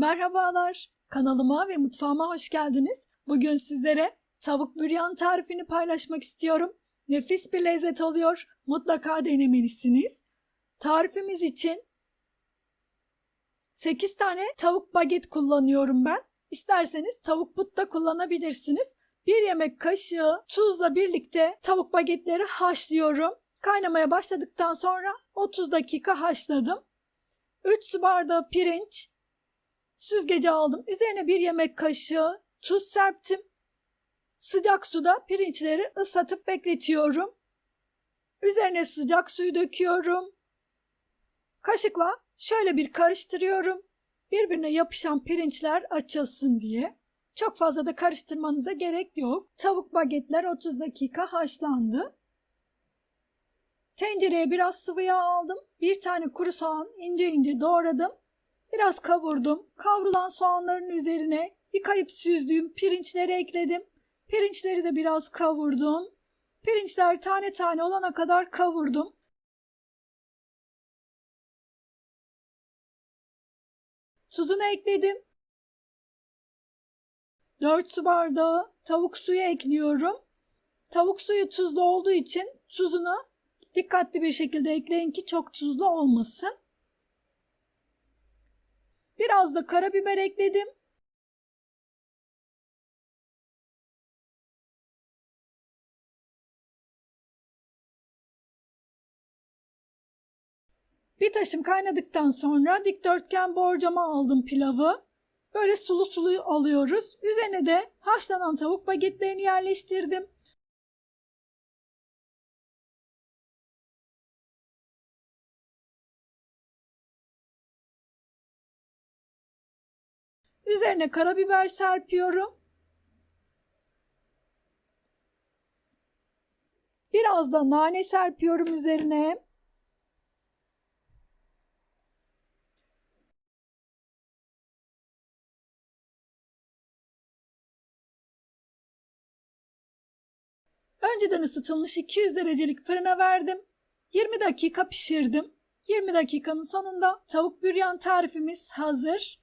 Merhabalar, kanalıma ve mutfağıma hoş geldiniz. Bugün sizlere tavuk büryan tarifini paylaşmak istiyorum. Nefis bir lezzet oluyor. Mutlaka denemelisiniz. Tarifimiz için 8 tane tavuk baget kullanıyorum ben. İsterseniz tavuk but da kullanabilirsiniz. Bir yemek kaşığı tuzla birlikte tavuk bagetleri haşlıyorum. Kaynamaya başladıktan sonra 30 dakika haşladım. 3 su bardağı pirinç, süzgece aldım. Üzerine bir yemek kaşığı tuz serptim. Sıcak suda pirinçleri ıslatıp bekletiyorum. Üzerine sıcak suyu döküyorum. Kaşıkla şöyle bir karıştırıyorum. Birbirine yapışan pirinçler açılsın diye. Çok fazla da karıştırmanıza gerek yok. Tavuk bagetler 30 dakika haşlandı. Tencereye biraz sıvı yağ aldım. Bir tane kuru soğan ince ince doğradım. Biraz kavurdum. Kavrulan soğanların üzerine yıkayıp süzdüğüm pirinçleri ekledim. Pirinçleri de biraz kavurdum. Pirinçler tane tane olana kadar kavurdum. Tuzunu ekledim. 4 su bardağı tavuk suyu ekliyorum. Tavuk suyu tuzlu olduğu için tuzunu dikkatli bir şekilde ekleyin ki çok tuzlu olmasın. Biraz da karabiber ekledim. Bir taşım kaynadıktan sonra dikdörtgen borcama aldım pilavı. Böyle sulu sulu alıyoruz. Üzerine de haşlanan tavuk bagetlerini yerleştirdim. Üzerine karabiber serpiyorum. Biraz da nane serpiyorum üzerine. Önceden ısıtılmış 200 derecelik fırına verdim. 20 dakika pişirdim. 20 dakikanın sonunda tavuk büryan tarifimiz hazır.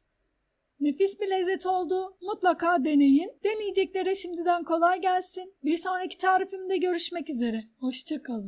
Nefis bir lezzet oldu. Mutlaka deneyin. Deneyeceklere şimdiden kolay gelsin. Bir sonraki tarifimde görüşmek üzere. Hoşçakalın.